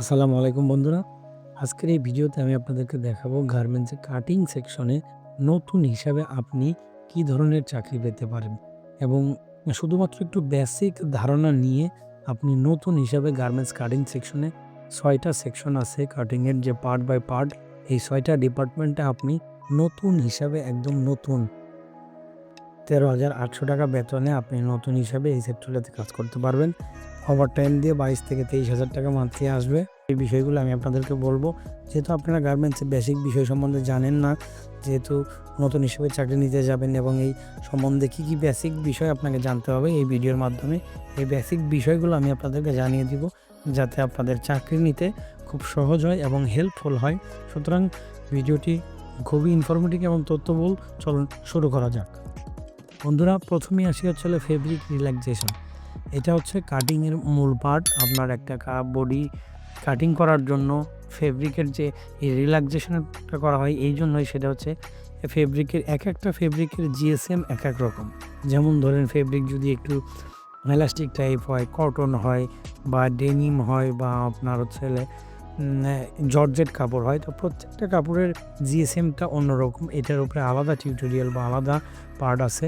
আসসালামু আলাইকুম বন্ধুরা। আজকের এই ভিডিওতে আমি আপনাদেরকে দেখাবো গার্মেন্টসের কাটিং সেকশনে নতুন হিসাবে আপনি কি ধরনের চাকরি পেতে পারেন এবং শুধুমাত্র একটু বেসিক ধারণা নিয়ে আপনি নতুন হিসাবে গার্মেন্টস কাটিং সেকশনে ছয়টা সেকশন আছে। কাটিংয়ের যে পার্ট বাই পার্ট এই ছয়টা ডিপার্টমেন্টে আপনি নতুন হিসাবে একদম নতুন তেরো হাজার আটশো টাকা বেতনে আপনি নতুন হিসাবে এই সেক্টরটাতে কাজ করতে পারবেন। ওভার টাইম দিয়ে বাইশ থেকে তেইশ হাজার টাকা মান্থলি আসবে। এই বিষয়গুলো আমি আপনাদেরকে বলব। যেহেতু আপনারা গার্মেন্টসের বেসিক বিষয় সম্বন্ধে জানেন না, যেহেতু নতুন হিসেবে চাকরি নিতে যাবেন এবং এই সম্বন্ধে কী কী বেসিক বিষয় আপনাকে জানতে হবে, এই ভিডিওর মাধ্যমে এই বেসিক বিষয়গুলো আমি আপনাদেরকে জানিয়ে দিব, যাতে আপনাদের চাকরি নিতে খুব সহজ হয় এবং হেল্পফুল হয়। সুতরাং ভিডিওটি খুবই ইনফরমেটিভ এবং তথ্যবহুল। চলুন শুরু করা যাক। বন্ধুরা, প্রথমেই আসি হচ্ছে ফেব্রিক রিল্যাক্সেশন এটা হচ্ছে কাটিংয়ের মূল পার্ট আপনার একটা বডি কাটিং করার জন্য ফেব্রিকের যে রিল্যাক্সেশনটা করা হয়, এই জন্যই সেটা হচ্ছে ফেব্রিকের এক একটা ফেব্রিকের জিএসএম এক এক রকম। যেমন ধরেন ফেব্রিক যদি একটু এলাস্টিক টাইপ হয় কটন হয় বা ডেনিম হয় বা আপনার হচ্ছে জর্জেট কাপড় হয়, তো প্রত্যেকটা কাপড়ের জিএসএমটা অন্যরকম। এটার উপরে আলাদা টিউটোরিয়াল বা আলাদা পার্ট আছে।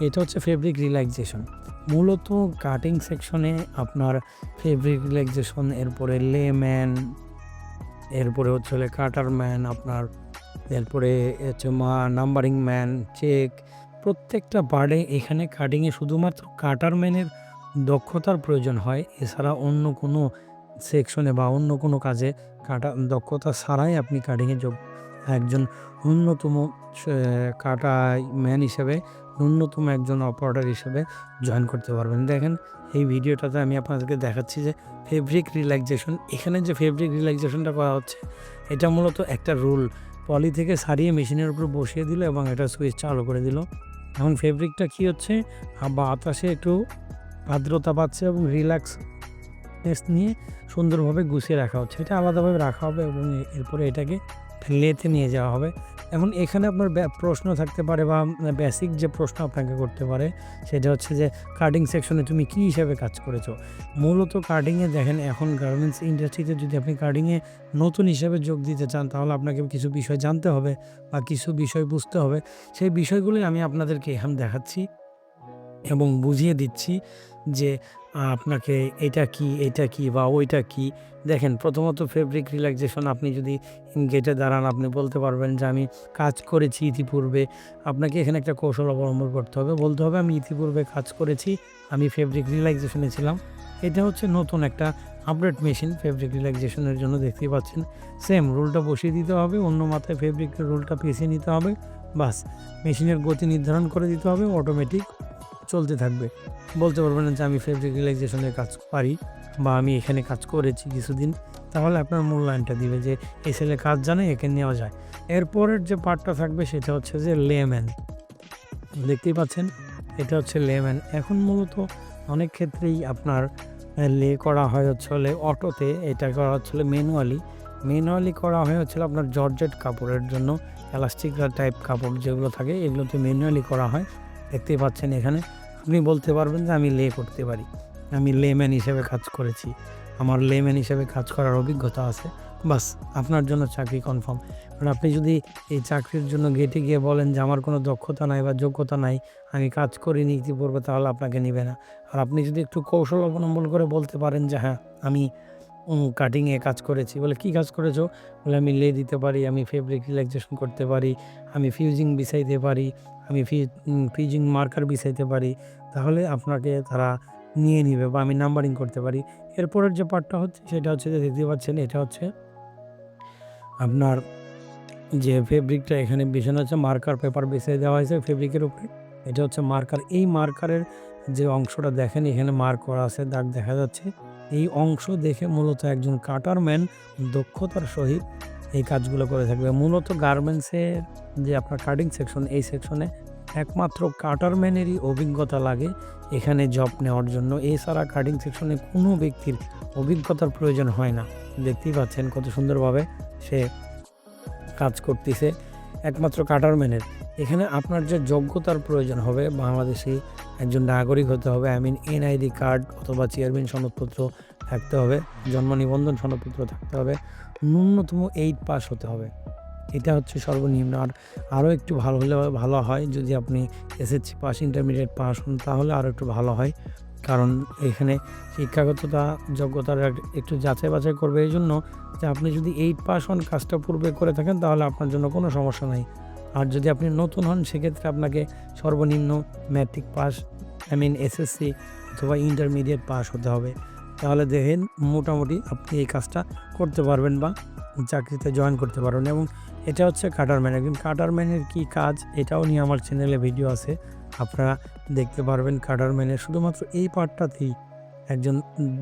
এটা হচ্ছে ফেব্রিক রিল্যাক্সেশন মূলত কাটিং সেকশনে আপনার ফেব্রিক রিল্যাক্সেশন এরপরে লেম্যান এরপরে হচ্ছে কাটার ম্যান আপনার এরপরে হচ্ছে মা নাম্বারিং ম্যান চেক প্রত্যেকটা পার্টে এখানে কাটিংয়ে শুধুমাত্র কাটার ম্যানের দক্ষতার প্রয়োজন হয়। এছাড়া অন্য কোনো সেকশনে বা অন্য কোনো কাজে কাটা দক্ষতা ছাড়াই আপনি কাটিংয়ে যোগ একজন অন্যতম কাটা ম্যান হিসেবে ন্যূনতম একজন অপারেটর হিসেবে জয়েন করতে পারবেন। দেখেন, এই ভিডিওটাতে আমি আপনাদেরকে দেখাচ্ছি যে ফেব্রিক রিল্যাক্সেশন এখানে যে ফেব্রিক রিল্যাক্সেশনটা করা হচ্ছে, এটা মূলত একটা রুল পলি থেকে সারিয়ে মেশিনের উপর বসিয়ে দিল এবং এটা সুইচ চালু করে দিল। এখন ফেব্রিকটা কি হচ্ছে? বাতাসে একটু আর্দ্রতা পাচ্ছে এবং রিল্যাক্স নিয়ে সুন্দরভাবে গুছিয়ে রাখা হচ্ছে। এটা আলাদাভাবে রাখা হবে এবং এরপরে এটাকে লেতে নিয়ে যাওয়া হবে। এখন এখানে আপনার প্রশ্ন থাকতে পারে বা বেসিক যে প্রশ্ন আপনাকে করতে পারে, সেটা হচ্ছে যে কাটিং সেকশনে তুমি কী হিসাবে কাজ করেছ? মূলত কাটিংয়ে দেখেন, এখন গার্মেন্টস ইন্ডাস্ট্রিতে যদি আপনি কাটিংয়ে নতুন হিসাবে যোগ দিতে চান, তাহলে আপনাকে কিছু বিষয় জানতে হবে বা কিছু বিষয় বুঝতে হবে। সেই বিষয়গুলি আমি আপনাদেরকে এখানে দেখাচ্ছি এবং বুঝিয়ে দিচ্ছি যে আপনাকে এটা কি এটা কি বা ওইটা কি? দেখেন, প্রথমত ফেব্রিক রিল্যাক্সেশন আপনি যদি গেটে দাঁড়ান, আপনি বলতে পারবেন যে আমি কাজ করেছি ইতিপূর্বে। আপনাকে এখানে একটা কৌশল অবলম্বন করতে হবে। বলতে হবে, আমি ইতিপূর্বে কাজ করেছি, আমি ফেব্রিক রিল্যাক্সেশনে ছিলাম। এটা হচ্ছে নতুন একটা আপডেট মেশিন ফেব্রিক রিল্যাক্সেশনের জন্য দেখতেই পাচ্ছেন। সেম রোলটা বসিয়ে দিতে হবে, অন্য মাথায় ফেব্রিকের রোলটা পিছিয়ে নিতে হবে। বাস মেশিনের গতি নির্ধারণ করে দিতে হবে অটোমেটিক চলতে থাকবে। বলতে পারবেন যে আমি ফেব্রিক রিল্যাক্সেশনের কাজ পারি বা আমি এখানে কাজ করেছি কিছুদিন। তাহলে আপনার মূল্যায়নটা দিবে যে, এই ছেলে কাজ জানে, একে নেওয়া যায়। এরপরের যে পার্টটা থাকবে সেটা হচ্ছে যে লেম্যান দেখতেই পাচ্ছেন, এটা হচ্ছে লেম্যান এখন মূলত অনেক ক্ষেত্রেই আপনার লে করা হয় হচ্ছে অটোতে, এটা করা হচ্ছিল ম্যানুয়ালি ম্যানুয়ালি করা হয় হচ্ছিল আপনার জর্জেট কাপড়ের জন্য এলাস্টিক টাইপ কাপড় যেগুলো থাকে, এগুলোতে ম্যানুয়ালি করা হয়। দেখতেই পাচ্ছেন এখানে। আপনি বলতে পারবেন যে আমি লে করতে পারি। আমি লেম্যান হিসেবে কাজ করেছি। আমার লেম্যান হিসেবে কাজ করার অভিজ্ঞতা আছে। বাস, আপনার জন্য চাকরি কনফার্ম কারণ আপনি যদি এই চাকরির জন্য গেটে গিয়ে বলেন যে আমার কোনো দক্ষতা নাই বা যোগ্যতা নাই, আমি কাজ করি করিনি ইতিপূর্বে তাহলে আপনাকে নেবে না। আর আপনি যদি একটু কৌশল অবলম্বন করে বলতে পারেন যে হ্যাঁ আমি কাটিংয়ে কাজ করেছি। বলে, কি কাজ করেছ? বলে, আমি লে দিতে পারি, আমি ফেব্রিক রিল্যাক্সেশন করতে পারি, আমি ফিউজিং বিছাইতে পারি, আমি ফিউজিং মার্কার বিছাইতে পারি। তাহলে আপনাকে তারা নিয়ে নিবে বা আমি নাম্বারিং করতে পারি। এরপরের যে পার্টটা হচ্ছে, সেটা হচ্ছে যে, দেখতে পাচ্ছেন, এটা হচ্ছে আপনার যে ফেব্রিকটা এখানে বিছানো হচ্ছে মার্কার পেপার বিছিয়ে দেওয়া হয়েছে ফেব্রিকের উপরে। এটা হচ্ছে মার্কার এই মার্কারের যে অংশটা দেখেন, এখানে মার্ক করা আছে, দাগ দেখা যাচ্ছে। এই অংশ দেখে মূলত একজন কাটারম্যান দক্ষতার সহিত এই কাজগুলো করে থাকবে। মূলত গার্মেন্টসের যে আপনার কাটিং সেকশন এই সেকশনে একমাত্র কাটারম্যানেরই অভিজ্ঞতা লাগে এখানে জব নেওয়ার জন্য। এছাড়া কাটিং সেকশনে কোনো ব্যক্তির অভিজ্ঞতার প্রয়োজন হয় না। দেখতেই পাচ্ছেন কত সুন্দরভাবে সে কাজ করতেছে। একমাত্র কাটারম্যানের এখানে আপনার যে যোগ্যতার প্রয়োজন হবে, বাংলাদেশি একজন নাগরিক হতে হবে আই মিন এনআইডি কার্ড অথবা চেয়ারম্যান সনদপত্র থাকতে হবে, জন্ম নিবন্ধন সনদপত্র থাকতে হবে, ন্যূনতম এইট পাস হতে হবে। এটা হচ্ছে সর্বনিম্ন। আর আরও একটু ভালো হলে ভালো হয়, যদি আপনি এসএসসি পাস ইন্টারমিডিয়েট পাস হন, তাহলে আরও একটু ভালো হয়। কারণ এখানে শিক্ষাগততা, যোগ্যতার একটু যাচাই বাছাই করবে। এই জন্য যে আপনি যদি এইট পাস হন, কাজটা পূর্বে করে থাকেন, তাহলে আপনার জন্য কোনো সমস্যা নাই। আর যদি আপনি নতুন হন, সেক্ষেত্রে আপনাকে সর্বনিম্ন matric pass, I mean SSC অথবা ইন্টারমিডিয়েট পাস হতে হবে। তাহলে দেখেন মোটামুটি আপনি এই কাজটা করতে পারবেন বা চাকরিতে জয়েন করতে পারবেন এবং এটা হচ্ছে কাটারম্যান একজন কাটারম্যানের কী কাজ, এটাও নিয়ে আমার চ্যানেলে ভিডিও আছে। আপনারা দেখতে পারবেন কাটারম্যানের শুধুমাত্র এই পার্টটাতেই একজন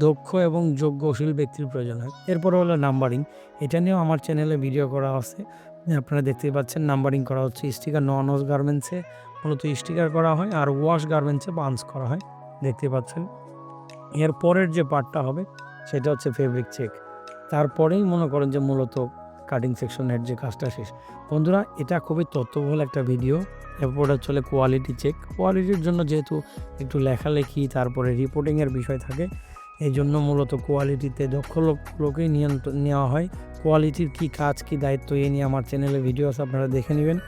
দক্ষ এবং যোগ্যশীল ব্যক্তির প্রয়োজন হয়। এরপর হলো নাম্বারিং। এটা নিয়েও আমার চ্যানেলে ভিডিও করা আছে। আপনারা দেখতেই পাচ্ছেন নাম্বারিং করা হচ্ছে। স্টিকার নন ওয়াশ গার্মেন্টসে মূলত স্টিকার করা হয় আর ওয়াশ গার্মেন্টসে পাঞ্চ করা হয়। দেখতে পাচ্ছেন। এর পরের যে পার্টটা হবে, সেটা হচ্ছে ফেব্রিক চেক তারপরেই মনে করেন যে মূলত কাটিং সেকশনের যে কাজটা শেষ। বন্ধুরা, এটা খুবই তথ্যবহুল একটা ভিডিও এরপর চলে কোয়ালিটি চেক কোয়ালিটির জন্য যেহেতু একটু লেখালেখি, তারপরে রিপোর্টিংয়ের বিষয় থাকে এই জন্য মূলত কোয়ালিটিতে দক্ষ লোক, লোকেই নিয়ন্ত্রণ নেওয়া হয়। কোয়ালিটির কি কাজ, কি দায়িত্ব, এ নিয়ে আমার চ্যানেলে ভিডিও আছে আপনারা দেখে নেবেন।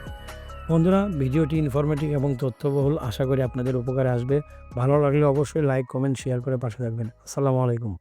বন্ধুরা, ভিডিওটি ইনফরমেটিভ এবং তথ্যবহুল, আশা করি আপনাদের উপকারে আসবে। ভালো লাগলে অবশ্যই লাইক কমেন্ট শেয়ার করে পাশে থাকবেন। আসসালামু আলাইকুম।